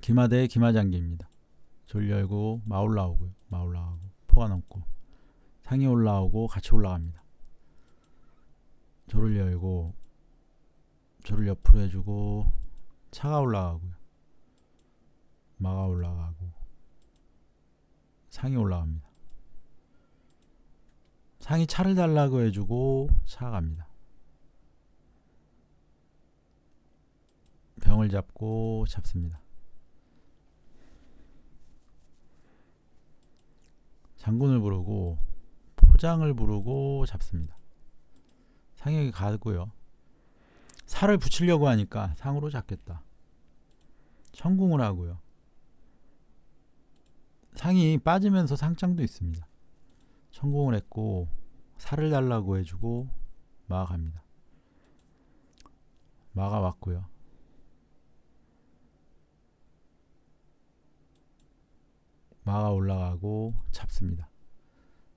기마대 기마장기입니다. 졸 열고 마 올라오고요. 마 올라가고 포가 넘고 상이 올라오고 같이 올라갑니다. 조를 열고 조를 옆으로 해주고 차가 올라가고요. 마가 올라가고 상이 올라갑니다. 상이 차를 달라고 해주고 차가 갑니다. 병을 잡고 잡습니다. 장군을 부르고 포장을 부르고 잡습니다. 상혁이 가고요. 살을 붙이려고 하니까 상으로 잡겠다. 천궁을 하고요. 상이 빠지면서 상장도 있습니다. 천궁을 했고 살을 달라고 해주고 마가 갑니다. 마가 왔고요. 마가 올라가고 잡습니다.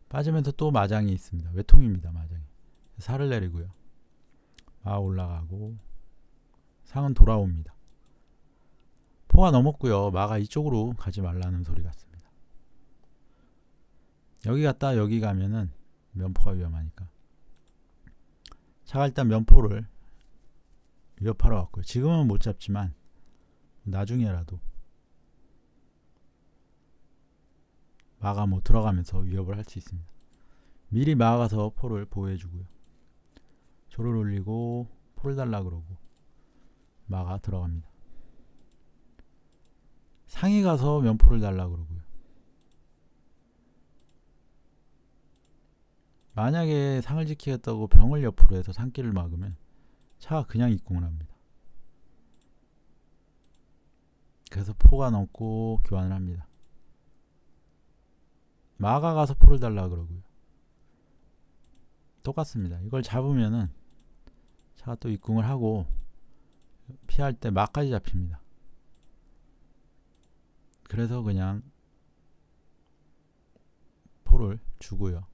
빠지면서 또 마장이 있습니다. 외통입니다. 마장이. 살을 내리고요. 마 올라가고 상은 돌아옵니다. 포가 넘었고요. 마가 이쪽으로 가지 말라는 소리 같습니다. 여기 갔다 여기 가면은 면포가 위험하니까. 차가 일단 면포를 위협하러 왔고요. 지금은 못 잡지만 나중에라도 마가 못 들어가면서 위협을 할 수 있습니다. 미리 마가서 포를 보호해주고요. 조를 올리고 포를 달라 그러고 마가 들어갑니다. 상이 가서 면포를 달라 그러고요. 만약에 상을 지키겠다고 병을 옆으로 해서 상길을 막으면 차가 그냥 입궁을 합니다. 그래서 포가 넘고 교환을 합니다. 마가 가서 포를 달라 그러고요. 똑같습니다. 이걸 잡으면은 차가 또 입궁을 하고 피할 때 마까지 잡힙니다. 그래서 그냥 포를 주고요.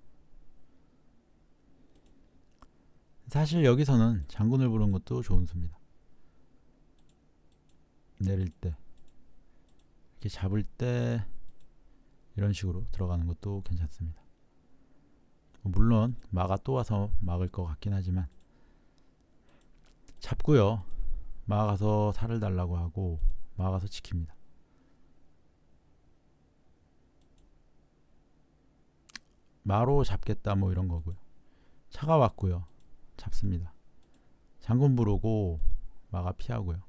사실 여기서는 장군을 부른 것도 좋은 수입니다. 내릴 때 이렇게 잡을 때 이런 식으로 들어가는 것도 괜찮습니다. 물론 마가 또 와서 막을 것 같긴 하지만 잡고요. 마가서 살을 달라고 하고 마가서 지킵니다. 마로 잡겠다 뭐 이런 거고요. 차가 왔고요. 잡습니다. 장군 부르고 마가 피하고요.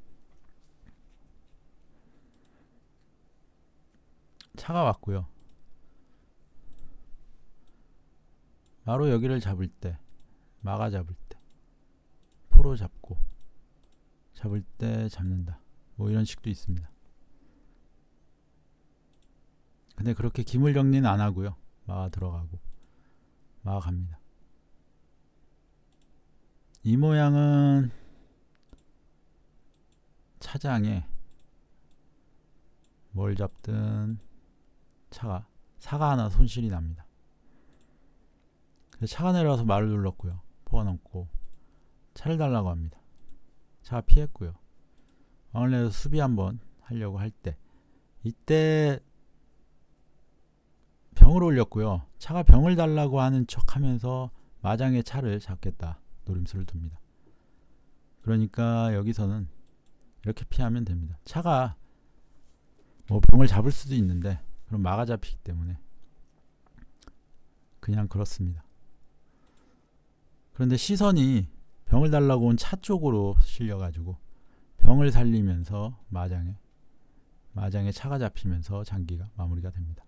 차가 왔고요. 마로 여기를 잡을 때, 마가 잡을 때, 포로 잡고, 잡을 때 잡는다. 뭐 이런 식도 있습니다. 근데 그렇게 기물 정리는 안 하고요. 마가 들어가고, 마가 갑니다. 이 모양은 차장에 뭘 잡든 차가 사가 하나 손실이 납니다. 차가 내려와서 말을 눌렀고요. 포가 넘고 차를 달라고 합니다. 차가 피했고요. 왕을 내서 수비 한번 하려고 할 때 이때 병을 올렸고요. 차가 병을 달라고 하는 척하면서 마장의 차를 잡겠다 노림수를 둡니다. 그러니까 여기서는 이렇게 피하면 됩니다. 차가 뭐 병을 잡을 수도 있는데 그럼 마가 잡히기 때문에 그냥 그렇습니다. 그런데 시선이 병을 달라고 온 차 쪽으로 실려가지고 병을 살리면서 마장에 마장에 차가 잡히면서 장기가 마무리가 됩니다.